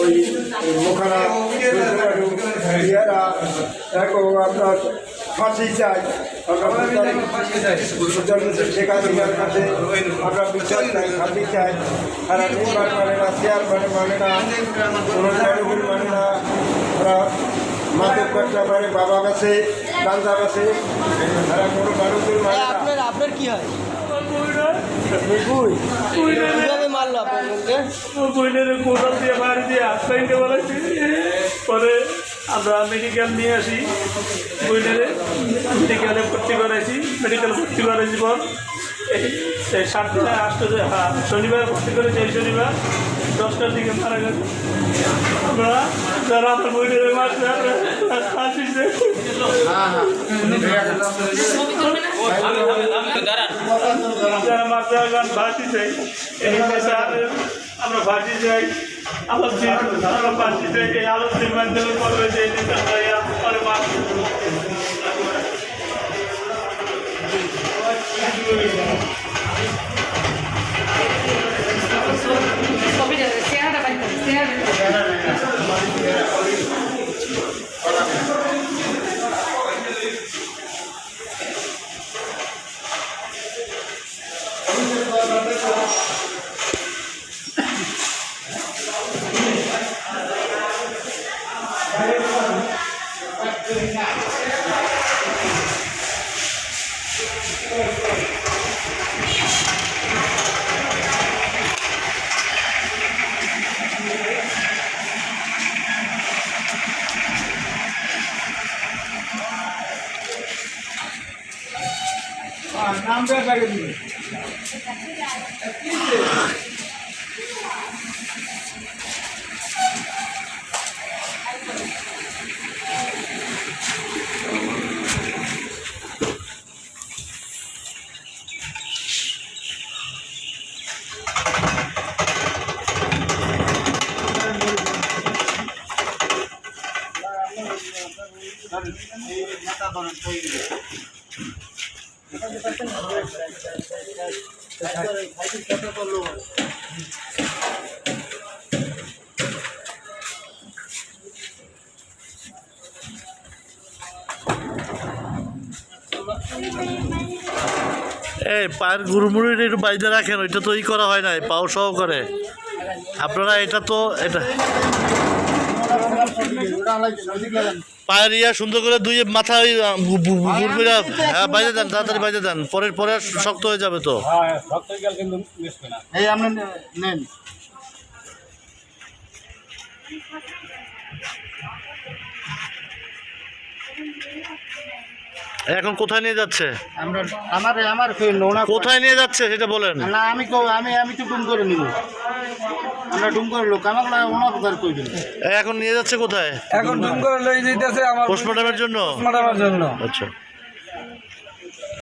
ওই মোখানা ইয়েরা দেখো আপনার ফাঁসি চাই। শেখ হাসিনার কাছে আমরা বিচার চাই ফাঁসি চাই। তারা নির্মাণ মানে না চেয়ার মানে মানে না কোনো ম্যানেজমেন্ট মানে না। ওরা মাদক ব্যবসা মানে বাবা কাছে গান্দা কাছে তারা কোনো মানুষের মানে আপনার কি হয়? আপনার বোনকে বইনের কোদাল দিয়ে বাড়ি দিয়ে আটকাইতে বলেছি, পরে আমরা মেডিকেল নিয়ে আসি। বইনের মেডিকেলে ভর্তি করাইছি মেডিকেল ভর্তি করাইছি পর, এই এই সাত দিনে আসতে হ্যাঁ শনিবার ভর্তি করেছি, এই শনিবার। দশটার দিকে মারা গেছে। আমরা আমার বইনের মারছে যারা মারতে গান ভাসি চাই, এই আমরা ভাসি চাই আলোচি আমরা ভাসি চাই এই আলোচনার মাধ্যমে করবে যে আমরা নামটা লাগে দিবে এই পায়ের গুড়মুড়িটা একটু বাইরে রাখেন, ওইটা তো ই করা হয় নাই, পাও সহ করে। আপনারা এটা তো, এটা পায়ের সুন্দর করে দুই মাথা ওই গুড়মুড়া হ্যাঁ বাইরে দেন, তাড়াতাড়ি বাইরে দেন। পরের, পরে শক্ত হয়ে যাবে তো। নেন। এখন কোথায় নিয়ে যাচ্ছে? আমরা আমার আমার নোনা কোথায় নিয়ে যাচ্ছে সেটা বলেন। না আমি আমি আমি তো ডুম করে নিব। আমরা ডুম করে লোক আমাকে কই দিন এখন নিয়ে যাচ্ছে কোথায়? এখন ডুম করে লই যেতেছে আমার পোস্টমর্টমের জন্য? পোস্টমর্টমের জন্য। আচ্ছা।